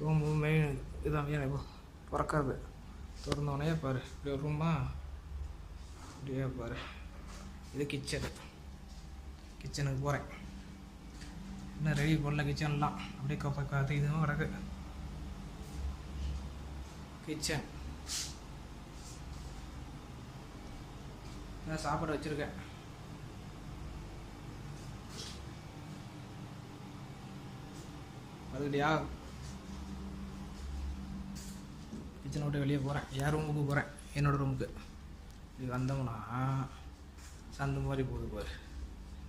Room main இதான் எனக்கு பிறக்காது திறந்தோடனே பாரு இப்படி ஒரு ரூமா அப்படியே பாரு. இது கிச்சன் கிச்சனுக்கு போகிறேன் இன்னும் ரெடி பண்ணல கிச்சன்லாம் அப்படியே கப்ப காத்து இதுவும் கிடக்கு. கிச்சன் நான் சாப்பாடு வச்சுருக்கேன். அதுக்கிட்டயா கிச்சனை விட்டு வெளியே போகிறேன் என் ரூமுக்கு போகிறேன் என்னோடய ரூமுக்கு இப்படி வந்தோம்னா சந்து மாதிரி போகுது பாரு.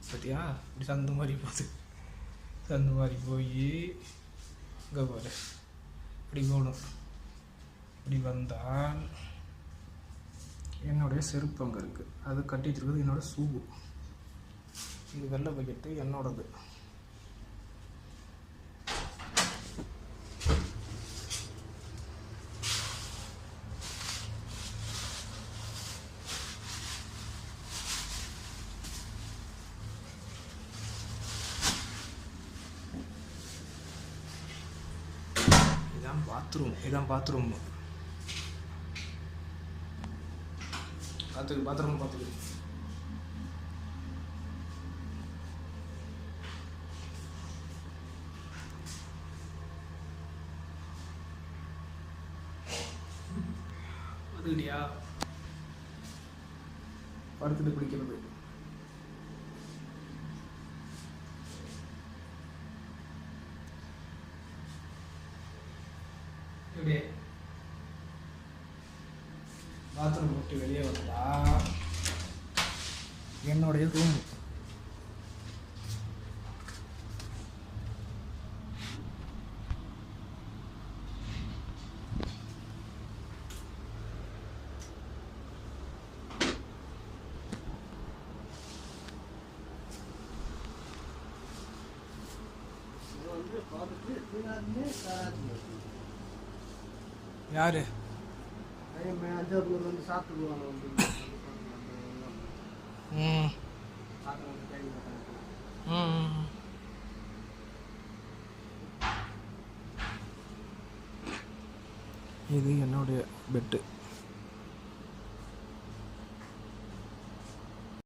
பார்த்தியா இப்படி சந்து மாதிரி போகுது. சந்து மாதிரி போய் இங்கே பாரு. இப்படி போகணும். இப்படி வந்தால் என்னுடைய செருப்பு அங்கே இருக்குது அது கட்டி வச்சிருக்கிறது என்னோடய ஷூ இது வெள்ளை பக்கெட்டு என்னோடது. இதான் பாத்ரூம் இதான் பாத்ரூம் பார்த்துக்கு பாத்ரூம் பார்த்துக்கு அதுடியா படுத்துட்டு குளிக்கிறது. இப்படி. பாத்ரூம் விட்டு வெளியே வந்தா என்னுடைய ரூம் பார்த்துட்டு யாரு அஞ்சாவது வந்து சாப்பிட்டு வந்து ம் சாப்பிட்டு வந்து கை வைக்கிறாங்க. ம் இது என்னுடைய பெட்டு